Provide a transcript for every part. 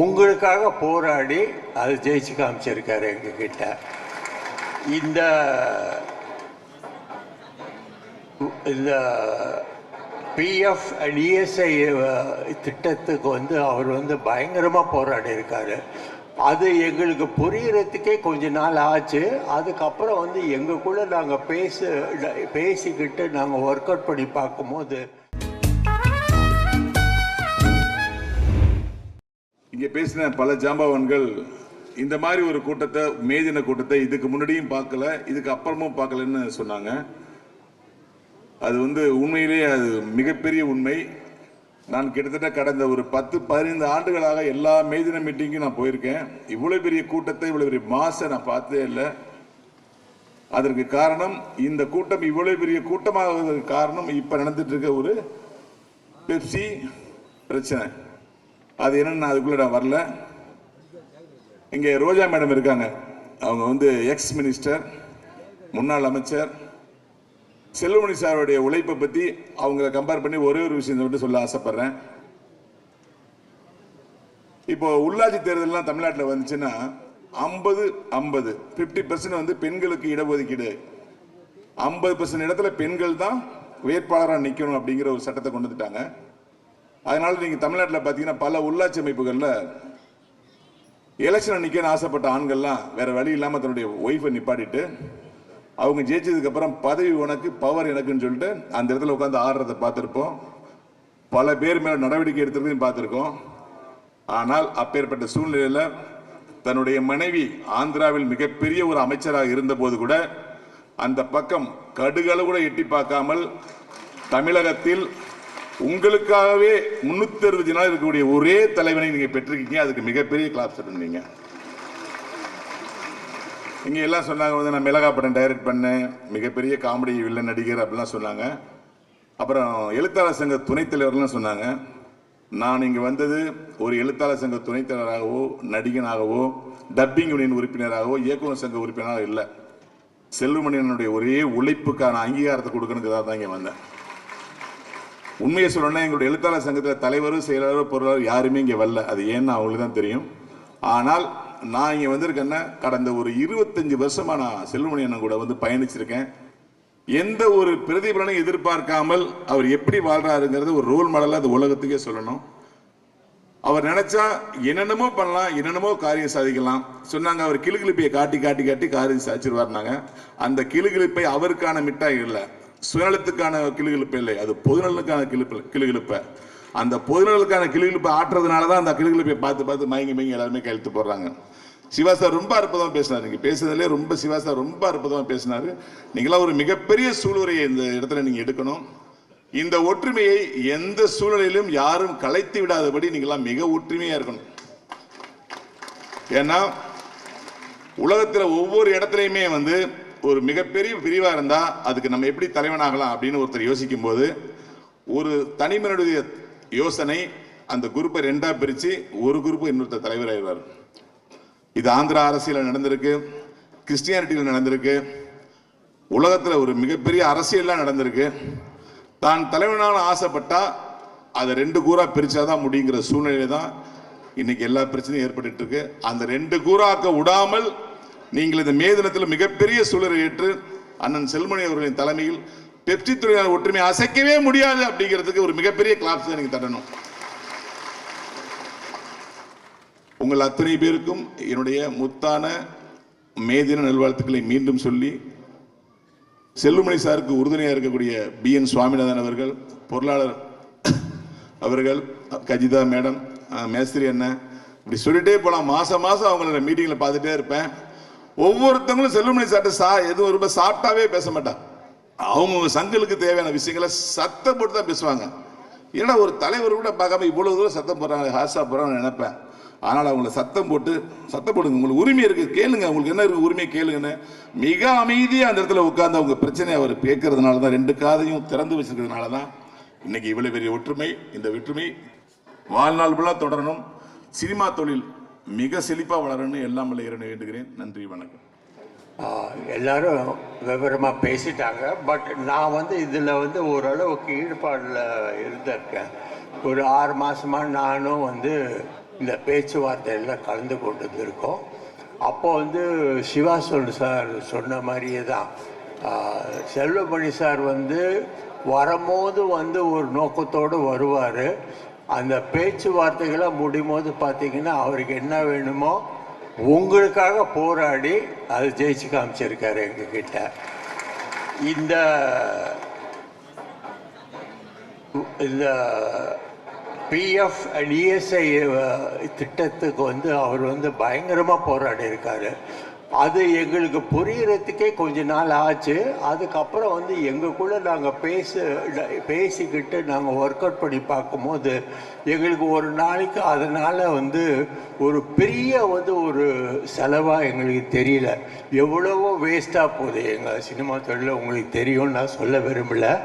உங்களுக்காக போராடி அது ஜெயிச்சு காமிச்சிருக்காரு எங்ககிட்ட. இந்த இந்த பிஎஃப் டிஎஸ்ஐ திட்டத்துக்கு வந்து அவர் வந்து பயங்கரமாக போராடி இருக்காரு அது எங்களுக்கு புரியறதுக்கே கொஞ்ச நாள் ஆச்சு. அதுக்கப்புறம் வந்து எங்களுக்குள்ளே நாங்கள் பேச பேசிக்கிட்டு நாங்கள் ஒர்க் அவுட் பண்ணி பார்க்கும்போது இங்கே பேசின பல ஜாம்பவான்கள் இந்த மாதிரி ஒரு கூட்டத்தை மேதின கூட்டத்தை இதுக்கு முன்னாடியும் பார்க்கல இதுக்கு அப்புறமும் பார்க்கலன்னு சொன்னாங்க. அது வந்து உண்மையிலேயே அது மிகப்பெரிய உண்மை. நான் கிட்டத்தட்ட கடந்த ஒரு பத்து பதினைந்து ஆண்டுகளாக எல்லா மேதின மீட்டிங்கும் நான் போயிருக்கேன். இவ்வளோ பெரிய கூட்டத்தை இவ்வளோ பெரிய மாசை நான் பார்த்ததே இல்லை. அதற்கு காரணம் இந்த கூட்டம் இவ்வளோ பெரிய கூட்டமாகுவதற்கு காரணம் இப்போ நடந்துட்டு இருக்க ஒரு பெப்சி பிரச்சனை. அது என்னன்னு நான் அதுக்குள்ள நான் வரல. இங்கே ரோஜா மேடம் இருக்காங்க. அவங்க வந்து எக்ஸ் மினிஸ்டர் முன்னாள் அமைச்சர். செல்வமணி சாருடைய உழைப்பை பத்தி அவங்கள கம்பேர் பண்ணி ஒரே ஒரு விஷயத்தை மட்டும் சொல்ல ஆசைப்படுறேன். இப்போ உள்ளாட்சி தேர்தல்லாம் தமிழ்நாட்டில் வந்துச்சுன்னா ஐம்பது ஐம்பது ஃபிஃப்டி பர்சன்ட் வந்து பெண்களுக்கு இடஒதுக்கீடு. ஐம்பது பர்சன்ட் இடத்துல பெண்கள் தான் வேட்பாளராக நிற்கணும் அப்படிங்கிற ஒரு சட்டத்தை கொண்டு வந்துட்டாங்க. அதனால நீங்க தமிழ்நாட்டில் பார்த்தீங்கன்னா பல உள்ளாட்சி அமைப்புகளில் எலெக்ஷன் நிற்கன்னு ஆசைப்பட்ட ஆண்கள்லாம் வேற வழி இல்லாமல் தன்னுடைய ஒய்ஃபை நிப்பாட்டிட்டு அவங்க ஜெயிச்சதுக்கு அப்புறம் பதவி உனக்கு பவர் எனக்குன்னு சொல்லிட்டு அந்த இடத்துல உட்காந்து ஆடுறதை பார்த்துருப்போம். பல பேர் மேல நடவடிக்கை எடுத்துறதையும் பார்த்துருக்கோம். ஆனால் அப்பேற்பட்ட சூழ்நிலையில் தன்னுடைய மனைவி ஆந்திராவில் மிகப்பெரிய ஒரு அமைச்சராக இருந்தபோது கூட அந்த பக்கம் கடுகளவு கூட எட்டி பார்க்காமல் தமிழகத்தில் உங்களுக்காகவே முன்னூத்தி அறுபது நாள் இருக்கக்கூடிய ஒரே தலைவனை நீங்க பெற்றிருக்கீங்க. அதுக்கு மிகப்பெரிய கிளாப்ஸ் இருந்தீங்க இங்க எல்லாம் சொன்னாங்க வந்து நான் மிளகா படம் டைரக்ட் பண்ணேன். மிகப்பெரிய காமெடி வில்லன் நடிகர் அப்படிலாம் சொன்னாங்க. அப்புறம் எழுத்தாளர் சங்க துணைத் தலைவர்லாம் சொன்னாங்க. நான் இங்கே வந்தது ஒரு எழுத்தாளர் சங்க துணைத் தலைவராகவோ நடிகனாகவோ டப்பிங் யூனியன் உறுப்பினராகவோ இயக்குனர் சங்க உறுப்பினராக இல்லை. செல்வமணியனுடைய ஒரே உழைப்புக்கான அங்கீகாரத்தை கொடுக்கணுங்கிறதா தான் இங்கே வந்தேன். உண்மையை சொல்லணும்னா எங்களுடைய எழுத்தாளர் சங்கத்தில் தலைவரும் செயலாளரும் பொருளாளர் யாருமே இங்கே வரல. அது ஏன்னு அவங்களுக்கு தான் தெரியும். ஆனால் நான் இங்கே வந்திருக்கேன்னா கடந்த ஒரு இருபத்தஞ்சு வருஷமாக நான் செல்வமணி அண்ணன் கூட வந்து பயணிச்சிருக்கேன். எந்த ஒரு பிரதிபலனையும் எதிர்பார்க்காமல் அவர் எப்படி வாழ்றாருங்கிறது ஒரு ரோல் மாடலாக அது உலகத்துக்கே சொல்லணும். அவர் நினைச்சா என்னென்னமோ பண்ணலாம் என்னென்னமோ காரியம் சாதிக்கலாம். சொன்னாங்க அவர் கிளுகிழிப்பையை காட்டி காட்டி காட்டி காரியம் சாதிச்சிருவாருனாங்க அந்த கிளுகிழிப்பை அவருக்கான மிட்டாய் இல்லை. சுயநலத்துக்கான கிளுகிழிப்பு இல்லை. அது பொதுநலனுக்கான கிளிப்பு கிளுகிழிப்பை. அந்த பொதுநலனுக்கான கிளுகிழிப்பை ஆட்டுறதுனால தான் அந்த கிளுகிழிப்பை பார்த்து பார்த்து மயங்கி மயங்கி எல்லாருமே கையெழுத்து போடுறாங்க. சிவா சார் ரொம்ப அற்புதமாக பேசினார். நீங்க பேசுறதுலேயே ரொம்ப சிவா சார் ரொம்ப அற்புதமாக பேசினார். நீங்களாம் ஒரு மிகப்பெரிய சூளுரையை இந்த இடத்துல நீங்க எடுக்கணும். இந்த ஒற்றுமையை எந்த சூழ்நிலையிலும் யாரும் கலைத்து விடாதபடி நீங்களாம் மிக ஒற்றுமையா இருக்கணும். ஏன்னா உலகத்துல ஒவ்வொரு இடத்துலையுமே வந்து ஒரு மிகப்பெரிய பிரிவாக இருந்தால் அதுக்கு நம்ம எப்படி தலைவனாகலாம் அப்படின்னு ஒருத்தர் யோசிக்கும் போது ஒரு தனிமனுடைய யோசனை அந்த குரூப்பை ரெண்டாக பிரித்து ஒரு குரூப்பு இன்னொருத்தர் தலைவராகிறார் இது ஆந்திரா அரசியலில் நடந்திருக்கு கிறிஸ்டியானிட்டியில் நடந்திருக்கு உலகத்தில் ஒரு மிகப்பெரிய அரசியல்லாம் நடந்திருக்கு. தான் தலைவனான ஆசைப்பட்டால் அதை ரெண்டு கூறா பிரிச்சாதான் முடியுங்கிற சூழ்நிலை தான் இன்னைக்கு எல்லா பிரச்சனையும் ஏற்பட்டு இருக்கு. அந்த ரெண்டு கூறாக்க விடாமல் நீங்கள் இந்த மே தினத்தில் மிகப்பெரிய சூழலை ஏற்று அண்ணன் செல்மணி அவர்களின் தலைமையில் பெப்சி துறையினர் ஒற்றுமை அசைக்கவே முடியாது அப்படிங்கிறதுக்கு ஒரு மிகப்பெரிய கிளாப்ஸ் எனக்கு தரணும் உங்கள் அத்தனை பேருக்கும் என்னுடைய முத்தான மேதின நல்வாழ்த்துக்களை மீண்டும் சொல்லி செல்லுமணி சாருக்கு உறுதுணையாக இருக்கக்கூடிய பி என் சுவாமிநாதன் அவர்கள் பொருளாளர் அவர்கள் கஜிதா மேடம் மேஸ்திரி அண்ணன் இப்படி சொல்லிட்டே போகலாம் மாசம் மாசம் அவங்களோட மீட்டிங்கில் பார்த்துட்டே இருப்பேன். ஒவ்வொருத்தவங்களும் செல்லுமணி சார்ட்ட சா எதுவும் ரொம்ப சாப்பிட்டாவே பேச மாட்டான். அவங்க சங்கலுக்கு தேவையான விஷயங்களை சத்தம் போட்டு தான் பேசுவாங்க. ஏன்னா ஒரு தலைவர் கூட பார்க்காம இவ்வளவு தூரம் சத்தம் போடுறாங்க ஹாசா போடுறாங்கன்னு நினைப்பேன். ஆனால் அவங்கள சத்தம் போட்டு சத்தம் போடுங்க. உங்களுக்கு உரிமை இருக்குது கேளுங்க. உங்களுக்கு என்ன இருக்குது உரிமை கேளுங்கன்னு மிக அமைதியாக அந்த இடத்துல உட்காந்து அவங்க பிரச்சனையை அவர் கேட்கறதுனால தான் ரெண்டு காதையும் திறந்து வச்சிருக்கிறதுனால தான் இன்னைக்கு இவ்வளோ பெரிய ஒற்றுமை இந்த ஒற்றுமை வாழ்நாள் ஃபுல்லாக தொடரணும். சினிமா தொழில் மிக செழிப்பாக வளரணும்னு எல்லாம் வல்ல வேண்டுகிறேன். நன்றி வணக்கம். எல்லாரும் விவரமாக பேசிட்டாங்க. பட் நான் வந்து இதில் வந்து ஓரளவுக்கு ஈடுபாடில் இருந்திருக்கேன். ஒரு ஆறு மாதமாக நானும் வந்து இந்த பேச்சுவார்த்தையில் கலந்து கொண்டு வந்திருக்கோம் அப்போ வந்து சிவா சொல் சார் சொன்ன மாதிரியே தான். செல்வமணி சார் வந்து வரும்போது வந்து ஒரு நோக்கத்தோடு வருவார். அந்த பேச்சுவார்த்தைகளை முடியும் போது பார்த்தீங்கன்னா அவருக்கு என்ன வேணுமோ உங்களுக்காக போராடி அதை ஜெயிச்சு காமிச்சிருக்காரு எங்ககிட்ட. இந்த இந்த பிஎஃப் அண்ட் இஎஸ்ஐ திட்டத்துக்கு வந்து அவர் வந்து பயங்கரமாக போராடி இருக்காரு அது எங்களுக்கு புரியறதுக்கே கொஞ்ச நாள் ஆச்சு. அதுக்கப்புறம் வந்து எங்களுக்குள்ள நாங்கள் பேச பேசிக்கிட்டு நாங்கள் ஒர்க் அவுட் பண்ணி பார்க்கும்போது எங்களுக்கு ஒரு நாளைக்கு அதனால் வந்து ஒரு பெரிய வந்து ஒரு செலவாக எங்களுக்கு தெரியல. எவ்வளவோ வேஸ்ட்டாக போகுது. எங்கள் சினிமா தொழில் உங்களுக்கு தெரியும் நான் சொல்ல விரும்பலை.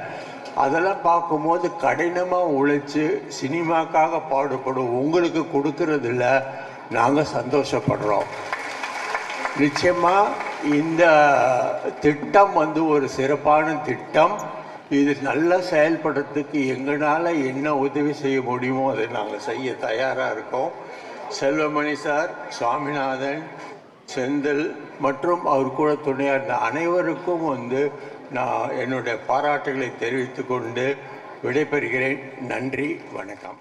அதெல்லாம் பார்க்கும்போது கடினமாக உழைச்சி சினிமாக்காக பாடுபடும் உங்களுக்கு கொடுக்கறதில்ல. நாங்கள் சந்தோஷப்படுறோம். நிச்சயமாக இந்த திட்டம் வந்து ஒரு சிறப்பான திட்டம். இது நல்லா செயல்படுறதுக்கு எங்களால் என்ன உதவி செய்ய முடியுமோ அதை நாங்கள் செய்ய தயாராக இருக்கோம். செல்வமணி சார் சுவாமிநாதன் செந்தில் மற்றும் அவர் கூட துணையாக இருந்த அனைவருக்கும் வந்து நான் என்னுடைய பாராட்டுகளை தெரிவித்து கொண்டு விடைபெறுகிறேன். நன்றி வணக்கம்.